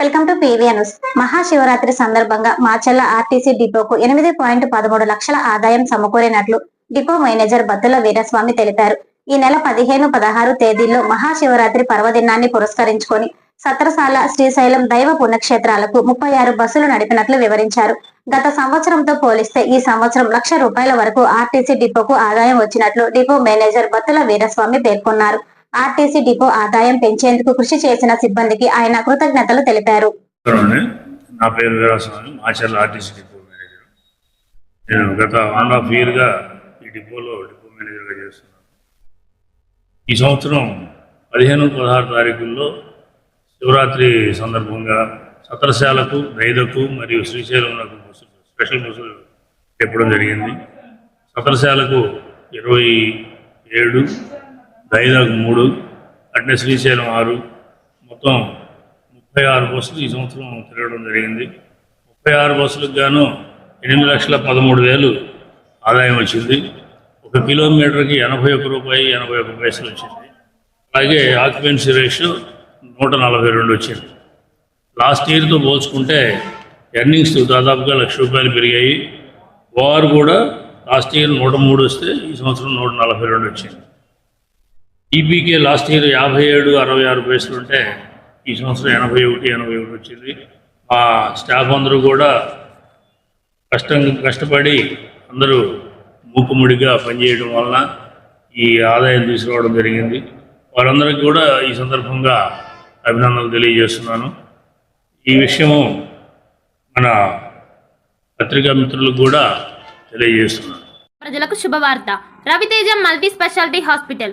Welcome to PV news. Mahashivratri సందర్భంగా Macherla RTC డిపోకు ఎనిమిది పాయింట్ పదమూడు లక్షల ఆదాయం సమకూరినట్లు డిపో మేనేజర్ బత్తుల వీరస్వామి తెలిపారు. ఈ నెల పదిహేను పదహారు తేదీల్లో మహాశివరాత్రి పర్వదినాన్ని పురస్కరించుకొని సత్రసాల శ్రీశైలం దైవ పుణ్యక్షేత్రాలకు ముప్పై ఆరు బస్సులు నడిపినట్లు వివరించారు. గత సంవత్సరంతో పోలిస్తే ఈ సంవత్సరం లక్ష రూపాయల వరకు ఆర్టీసీ డిపోకు ఆదాయం వచ్చినట్లు డిపో మేనేజర్ బత్తుల వీరస్వామి పేర్కొన్నారు. ఆర్టీసీ డిపో ఆదాయం పెంచేందుకు కృషి చేసిన సిబ్బందికి ఆయన కృతజ్ఞతలు తెలిపారు. నా పేరు Veeraswamy Macherla RTC depot manager. నేను గత వన్ ఆఫ్ హాఫ్ ఇయర్గా ఈ డిపోలో డిపో మేనేజర్గా చేస్తున్నాను. ఈ సంవత్సరం పదిహేను పదహారు తారీఖుల్లో శివరాత్రి సందర్భంగా సత్రశాలకు దైదకు మరియు శ్రీశైలంలకు బస్సులు స్పెషల్ బస్సులు చెప్పడం జరిగింది. సత్రశాలకు ఇరవై ఏడు దైదకు మూడు అట్నే శ్రీశైలం ఆరు. మొత్తం ముప్పై ఆరు బస్సులు ఈ సంవత్సరం తిరగడం జరిగింది. ముప్పై ఆరు బస్సులకు గాను ఎనిమిది లక్షల పదమూడు వేలు ఆదాయం వచ్చింది. ఒక కిలోమీటర్కి ఎనభై ఒక్క రూపాయి ఎనభై ఒక్క పైసలు వచ్చింది. అలాగే ఆక్యుపెన్సీ రేషియో నూట నలభై రెండు వచ్చింది. లాస్ట్ ఇయర్తో పోల్చుకుంటే ఎర్నింగ్స్ దాదాపుగా లక్ష రూపాయలు పెరిగాయి. ఓఆర్ కూడా లాస్ట్ ఇయర్ నూట మూడు వస్తే ఈ సంవత్సరం నూట నలభై రెండు వచ్చింది. ఈపీకే లాస్ట్ ఇయర్ యాభై ఏడు అరవై ఆరు పైసలు ఉంటే ఈ సంవత్సరం ఎనభై ఒకటి ఎనభై ఒకటి వచ్చింది. మా స్టాఫ్ అందరూ కూడా కష్టం కష్టపడి అందరూ మూకుముడిగా పనిచేయడం వలన ఈ ఆదాయం తీసుకురావడం జరిగింది. వారందరికీ కూడా ఈ సందర్భంగా అభినందనలు తెలియజేస్తున్నాను. ఈ విషయము మన పత్రికా మిత్రులకు కూడా తెలియజేస్తున్నాను. ప్రజలకు శుభవార్త. Raviteja multi speciality hospital.